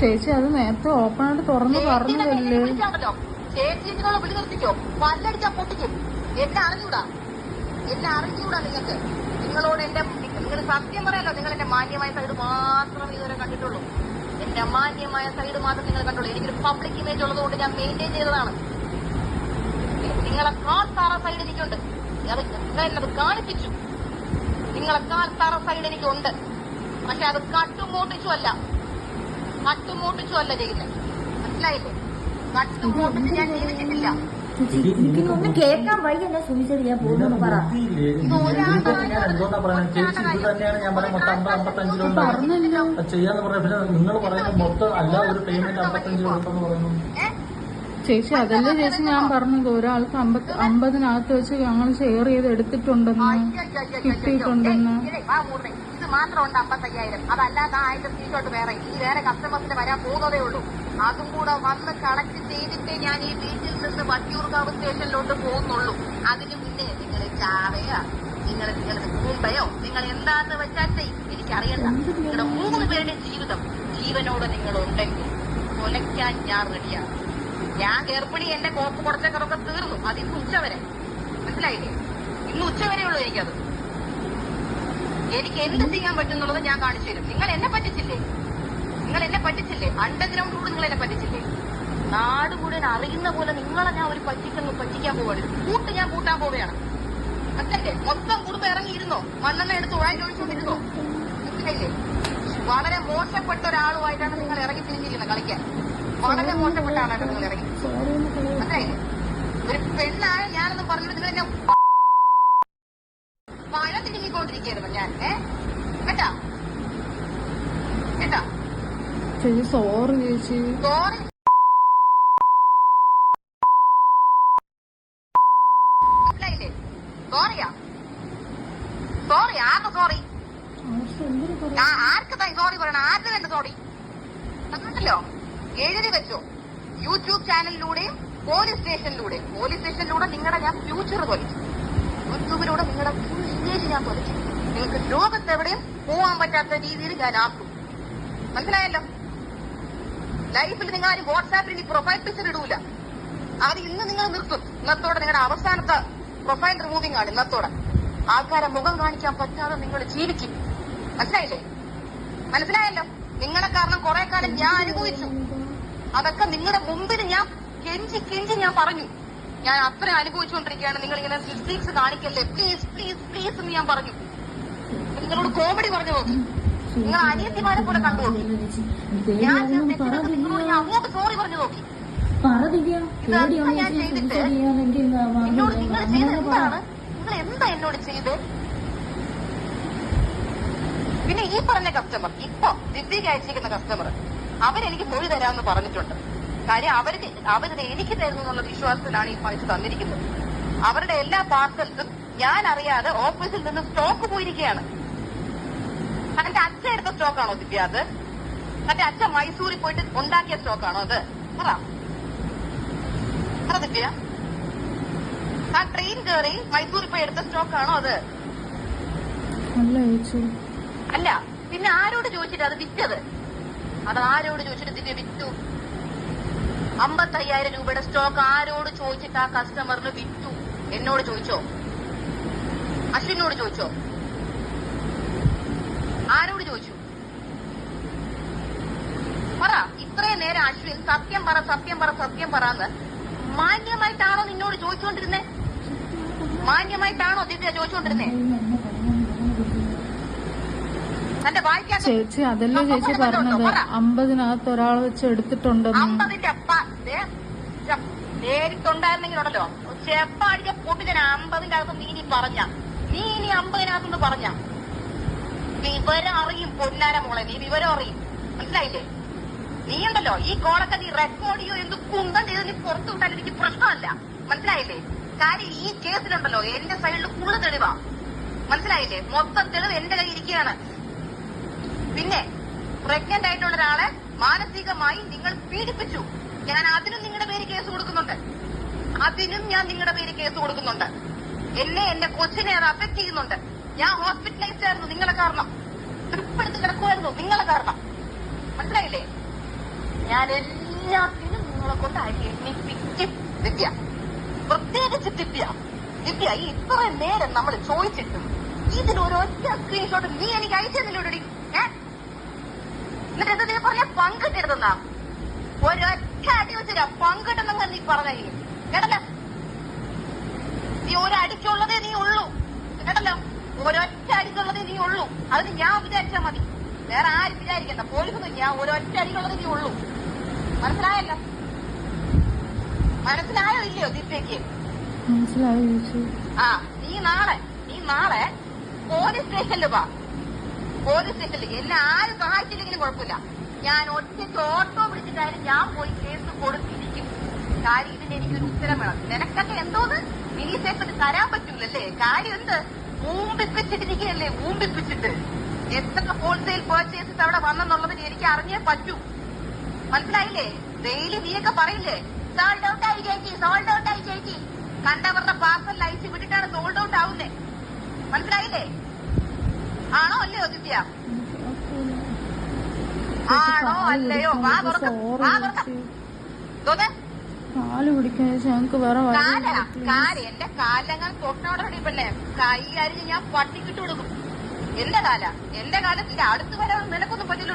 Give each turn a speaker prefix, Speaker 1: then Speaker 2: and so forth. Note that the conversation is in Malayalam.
Speaker 1: ചേച്ചി അത് നേരത്തെ ഓപ്പൺ ആയിട്ട് തുറന്ന് പറഞ്ഞതല്ലേ
Speaker 2: വിളിച്ചാണല്ലോ. ചേച്ചി ഇതിനുള്ള വിളി നിർത്തിക്കോ. പല്ലടിച്ചാ പൊട്ടിക്കും. എന്നെ അറിഞ്ഞൂടാ എന്നെ അറിഞ്ഞൂടാ നിങ്ങൾക്ക്? നിങ്ങളോട് എന്റെ നിങ്ങൾ സത്യം പറയാലോ നിങ്ങൾ എന്റെ മാന്യമായ സൈഡ് മാത്രം ഇതുവരെ കണ്ടിട്ടുള്ളൂ. എന്റെ മാന്യമായ സൈഡ് മാത്രം നിങ്ങൾ കണ്ടുള്ളൂ എനിക്കൊരു പബ്ലിക് ഇമേജ് ഉള്ളതുകൊണ്ട് ഞാൻ മെയിന്റെയിൻ ചെയ്തതാണ്. നിങ്ങളെ കാൽത്താറ സൈഡ് എനിക്കുണ്ട്. അത് കാണിപ്പിച്ചു. നിങ്ങളെ കാൽത്താറ സൈഡ് എനിക്കുണ്ട്. പക്ഷെ അത് കട്ടുമോട്ടിച്ചു അല്ല ചെയ്യുന്നത് മനസ്സിലായില്ലേ? ഞാൻ ജീവിച്ചിട്ടില്ല
Speaker 3: എനിക്കൊന്നും കേൾക്കാൻ പോകുന്നു പറ.
Speaker 4: ചെയ്യാന്ന് പറയാം. പിന്നെ നിങ്ങൾ പറയുന്ന മൊത്തം അല്ല ഒരു പേയ്മെന്റ് അമ്പത്തഞ്ച് കൊടുത്തെന്ന് പറയുന്നു.
Speaker 1: ചേച്ചി അതല്ലേ ചേച്ചി ഞാൻ പറഞ്ഞത്? ഒരാൾക്ക് അമ്പത് അമ്പതിനകത്ത് വെച്ച് ഞങ്ങൾ ഷെയർ ചെയ്ത് എടുത്തിട്ടുണ്ടെന്ന് കിട്ടിയിട്ടുണ്ടെന്ന്
Speaker 2: മാത്രം ഉണ്ട് അമ്പത്തയ്യായിരം അതല്ലാതെ ആയിരം സീറ്റോട്ട് വേറെ. ഈ വേറെ കസ്റ്റമേഴ്സിന് വരാൻ പോകുന്നതേ ഉള്ളൂ. അതും കൂടെ വന്ന് കളക്ട് ചെയ്തിട്ടേ ഞാൻ ഈ വീട്ടിൽ നിന്ന് വട്ടിയൂർക്കാവ് സ്റ്റേഷനിലോട്ട് പോകുന്നുള്ളൂ. അതിന് മുന്നേ നിങ്ങൾ ചാവയോ? നിങ്ങൾ നിങ്ങൾ മുമ്പയോ നിങ്ങൾ എന്താന്ന് വെച്ചാൽ എനിക്കറിയണ്ട. നിങ്ങളുടെ മൂന്ന് പേരുടെ ജീവിതം ജീവനോട് നിങ്ങൾ ഉണ്ടെങ്കിൽ കൊലയ്ക്കാൻ ഞാൻ റെഡിയാണ് ഞാൻ ഗർഭിണി എന്റെ കോപ്പ് കുറച്ചൊക്കെ തീർന്നു. അത് ഇന്ന് ഉച്ചവരെ മനസ്സിലായില്ലേ? ഇന്ന് ഉച്ചവരെ ഉള്ളൂ എനിക്കത്. എനിക്ക് എന്ത് ചെയ്യാൻ പറ്റുന്നുള്ളത് ഞാൻ കാണിച്ചു തരും. നിങ്ങൾ എന്നെ പറ്റിച്ചില്ലേ? നിങ്ങൾ എന്നെ പറ്റിച്ചില്ലേ? അണ്ടർഗ്രൗണ്ട് കൂടെ നിങ്ങൾ എന്നെ പറ്റിച്ചില്ലേ? നാട് മുഴുവൻ അറിയുന്ന പോലെ നിങ്ങളെ ഞാൻ ഒരു പറ്റിക്കുന്നു പറ്റിക്കാൻ പോവാണ്. കൂട്ട് ഞാൻ കൂട്ടാൻ പോവുകയാണ്. അത്തല്ലേ മൊത്തം കുടുംബം ഇറങ്ങിയിരുന്നോ? മണ്ണെണ്ണ എടുത്ത് ഉഴായി ഒഴിച്ചുകൊണ്ടിരുന്നോ മനസ്സിലായില്ലേ? വളരെ മോശപ്പെട്ട ഒരാളുമായിട്ടാണ് നിങ്ങൾ ഇറങ്ങി തിരിഞ്ഞിരിക്കുന്നത് കളിക്കാൻ. വളരെ മോശപ്പെട്ട ആളാണ് നിങ്ങൾ ഇറങ്ങി. അതെ ഒരു പെണ്ണായ ഞാനൊന്നും പറഞ്ഞിട്ട് നിങ്ങൾ എന്നെ മഴ ഞാൻ. കേട്ടാ? കേട്ടാ?
Speaker 1: ചേച്ചി സോറി ചേച്ചി.
Speaker 2: സോറി സോറിയാ സോറി ആർക്ക് സോറി ആർക്ക് സോറി പറയണം? ആർക്ക് വേണ്ട സോറി അതുണ്ടല്ലോ. എഴുതി വെച്ചോ. യൂട്യൂബ് ചാനലിലൂടെയും പോലീസ് സ്റ്റേഷനിലൂടെയും പോലീസ് സ്റ്റേഷനിലൂടെ നിങ്ങളുടെ ഞാൻ ഫ്യൂച്ചർ തൊലിച്ചു യൂട്യൂബിലൂടെ നിങ്ങളുടെ ഞാൻ തൊലിച്ചു നിങ്ങൾക്ക് ലോകത്തെവിടെയും പോവാൻ പറ്റാത്ത രീതിയിൽ ഞാൻ ആക്കും. മനസ്സിലായല്ലോ? ലൈഫിൽ നിങ്ങൾ ആരും വാട്സാപ്പിൽ ഇനി പ്രൊഫൈൽ പിക്ചർ ഇടൂല. അത് ഇന്ന് നിങ്ങൾ നിർത്തും. ഇന്നത്തോടെ നിങ്ങളുടെ അവസാനത്തെ പ്രൊഫൈൽ റിമൂവിംഗ് ആണ് ഇന്നത്തോടെ. ആൾക്കാരെ മുഖം കാണിക്കാൻ പറ്റാതെ നിങ്ങൾ ജീവിക്കും. മനസ്സിലായില്ലേ? മനസ്സിലായല്ലോ? നിങ്ങളെ കാരണം കുറെ കാലം ഞാൻ അനുഭവിച്ചു. അതൊക്കെ നിങ്ങളുടെ മുമ്പിൽ ഞാൻ കെഞ്ചി കെഞ്ചി ഞാൻ പറഞ്ഞു. ഞാൻ അത്ര അനുഭവിച്ചുകൊണ്ടിരിക്കുകയാണ്. നിങ്ങൾ ഇങ്ങനെ മിസ്റ്റേക്സ് കാണിക്കല്ലേ? പ്ലീസ് പ്ലീസ് പ്ലീസ് എന്ന് ഞാൻ പറഞ്ഞു. നിങ്ങളോട് കോമഡി പറഞ്ഞു നോക്കി നിങ്ങൾ അനിയത്തിമാരെ പോലെ കണ്ടു നോക്കി ഞാൻ നിങ്ങളോട് അങ്ങോട്ട് സോറി പറഞ്ഞു നോക്കി. ഞാൻ ചെയ്തിട്ട് എന്നോട് നിങ്ങൾ ചെയ്ത് എന്താണ്? നിങ്ങൾ എന്താ എന്നോട് ചെയ്ത്? പിന്നെ ഈ പറഞ്ഞ കസ്റ്റമർ ഇപ്പൊ ദിവ്യക്ക് അയച്ചിരിക്കുന്ന കസ്റ്റമർ അവരെനിക്ക് മൊഴി തരാമെന്ന് പറഞ്ഞിട്ടുണ്ട്. കാര്യം അവർക്ക് അവർ എനിക്ക് തരുന്നു എന്നുള്ള വിശ്വാസത്തിലാണ് ഈ പൈസ തന്നിരിക്കുന്നത്. അവരുടെ എല്ലാ പാർസൽസും ഞാൻ അറിയാതെ ഓഫീസിൽ നിന്ന് സ്റ്റോക്ക് പോയിരിക്കുകയാണ്. തന്റെ അച്ഛ എടുത്ത സ്റ്റോക്കാണോ ദിവ്യ അത്? തന്റെ അച്ഛൻ മൈസൂരിൽ പോയിട്ട് ഉണ്ടാക്കിയ സ്റ്റോക്കാണോ അത്? പറ. ദിവ്യ. ആ ട്രെയിൻ കയറി മൈസൂരിൽ പോയി എടുത്ത സ്റ്റോക്കാണോ അത്?
Speaker 1: അല്ല
Speaker 2: അല്ല പിന്നെ ആരോട് ചോദിച്ചിട്ട് അത് വിറ്റത്? അത് ആരോട് ചോദിച്ചിട്ട് ദിവ്യ വിറ്റു? അമ്പത്തയ്യായിരം രൂപയുടെ സ്റ്റോക്ക് ആരോട് ചോദിച്ചിട്ട് ആ കസ്റ്റമറിന് വിറ്റു? എന്നോട് ചോദിച്ചോ? അശ്വിനോട് ചോദിച്ചോ? ആരോട് ചോദിച്ചു? പറ ഇത്രയും നേരം അശ്വിൻ സത്യം പറ സത്യം പറ സത്യം പറന്ന് മാന്യമായിട്ടാണോ നിന്നോട് ചോദിച്ചുകൊണ്ടിരുന്നേ? മാന്യമായിട്ടാണോ ദിവ്യ ചോദിച്ചുകൊണ്ടിരുന്നേ?
Speaker 1: ചേച്ചി അതല്ലേ ചേച്ചി പറഞ്ഞത്? അമ്പതിനകത്ത് ഒരാൾ വെച്ച് എടുത്തിട്ടുണ്ടെന്ന്.
Speaker 2: അമ്പതിന്റെ അപ്പ നേരിട്ടുണ്ടായിരുന്നെങ്കിലുണ്ടല്ലോ. ചെപ്പ അടിച്ച പൊട്ടിച്ചൻ അമ്പതിന്റെ അകത്ത് നീ ഇനി പറഞ്ഞ. നീ ഇനി അമ്പതിനകത്തുനിന്ന് പറഞ്ഞ. വിവരം അറിയും പൊന്നാര മോളെ നീ വിവരം അറിയും. മനസ്സിലായില്ലേ? നീ ഉണ്ടല്ലോ ഈ കോളൊക്കെ നീ റെക്കോർഡ് ചെയ്യോ എന്ത് കുന്തം ചെയ്ത് നീ പുറത്തു വിട്ടാൽ എനിക്ക് പ്രശ്നമല്ല. മനസ്സിലായില്ലേ? കാര്യം ഈ കേസിലുണ്ടല്ലോ എന്റെ സൈഡിൽ ഫുള്ള് തെളിവാ. മനസ്സിലായില്ലേ? മൊത്തം തെളിവ് എന്റെ കയ്യിൽ ഇരിക്കുകയാണ്. പിന്നെ പ്രഗ്നന്റ് ആയിട്ടുള്ള ഒരാളെ മാനസികമായി നിങ്ങൾ പീഡിപ്പിച്ചു. ഞാൻ അതിനും നിങ്ങളുടെ പേര് കേസ് കൊടുക്കുന്നുണ്ട്. അതിനും ഞാൻ നിങ്ങളുടെ പേര് കേസ് കൊടുക്കുന്നുണ്ട്. എന്നെ എന്റെ കൊച്ചിനെ അത് അഫക്ട് ചെയ്യുന്നുണ്ട്. ഞാൻ ഹോസ്പിറ്റലൈസ്ഡ് ആയിരുന്നു നിങ്ങളെ കാരണം. തൃപ്പെടുത്ത് കിടക്കുമായിരുന്നു നിങ്ങളെ കാരണം. മനസ്സിലായില്ലേ? ഞാൻ എല്ലാത്തിനും നിങ്ങളെ കൊണ്ട് ദിവ്യ. പ്രത്യേകിച്ച് ദിവ്യ. ദിവ്യ ഈ ഇത്ര നേരം നമ്മൾ ചോദിച്ചിട്ടും ഇതിനൊരൊറ്റ സ്ക്രീൻഷോട്ട് നീ എനിക്ക് അയച്ചെന്നില്ലൂടി ഏ? എന്നിട്ട് എന്താ നീ പറഞ്ഞ? പങ്കിട്ടിരുന്നാ ഒരൊറ്റ അടി വെച്ചില്ല പങ്കിട്ടെന്നങ്ങ് നീ പറഞ്ഞ കേട്ടല്ലോ? നീ ഒരടിക്കുള്ളതേ നീ ഉള്ളൂ. കേട്ടല്ലോ? ഒരൊറ്റ അടിക്കുള്ളതേ നീ ഉള്ളൂ. അത് ഞാൻ വിചാരിച്ചാ മതി. വേറെ ആരും വിചാരിക്കണ്ട. പോലീസൊന്നും ഞാൻ ഒരൊറ്റ അടിക്കുള്ളതേ നീ ഉള്ളൂ. മനസ്സിലായല്ലോ? മനസ്സിലായോ ഇല്ലയോ ദിവ്യക്ക് ആ നീ നാളെ നീ നാളെ പോലീസ് സ്റ്റേഷനിൽ വാ. പോലീസ് സ്റ്റേഷനിൽ എന്നെ ആരും സഹായിച്ചില്ലെങ്കിലും കുഴപ്പമില്ല. ഞാൻ ഒറ്റയ്ക്ക് ഓട്ടോ പിടിച്ചിട്ടായാലും ഞാൻ പോയി കേസ് കൊടുത്തിരിക്കും. കാര്യം ഇതിന് എനിക്കൊരു ഉത്തരം വേണം നിനക്കൊക്കെ എന്തോന്ന് മിനി സേഫിന് തരാൻ പറ്റൂലല്ലേ? കാര്യം എന്ത്? ഊമ്പിപ്പിച്ചിട്ടിരിക്കുകയല്ലേ ഊമ്പിപ്പിച്ചിട്ട്. എത്ര ഹോൾസെയിൽ പേർച്ചേസസ് അവിടെ വന്നെന്നുള്ളതിന് എനിക്ക് അറിഞ്ഞേ പറ്റൂ. മനസ്സിലായില്ലേ? ഡെയിലി നീയൊക്കെ പറയില്ലേ? സോൾഡ് ഔട്ട് ആയി ചേച്ചി സോൾഡ് ഔട്ട് ആയി ചേച്ചി. കണ്ടവരുടെ പാർസൽ അയച്ച് വിട്ടിട്ടാണ് സോൾഡ് ഔട്ട് ആവുന്നേ. മനസ്സിലായില്ലേ? ആണോ അല്ലേ ദിവ്യ? ആണോ? അല്ലയോ. വാ തുറക്ക. വാ തുറക്ക. തോന്നേ
Speaker 1: കാൽ പിടിക്കാൻ ചേച്ചി ഞങ്ങക്ക് വേറെ
Speaker 2: കാല?
Speaker 1: വഴി
Speaker 2: കാൽ. എന്റെ കാലങ്ങൾ പെണ്ണെ കൈ അരിഞ്ഞ് ഞാൻ പട്ടിക്കിട്ട് കൊടുക്കും. എന്റെ കാല? എന്റെ കാലത്തിന്റെ അടുത്ത് വരാൻ നിനക്കൊന്നും പറ്റില്ല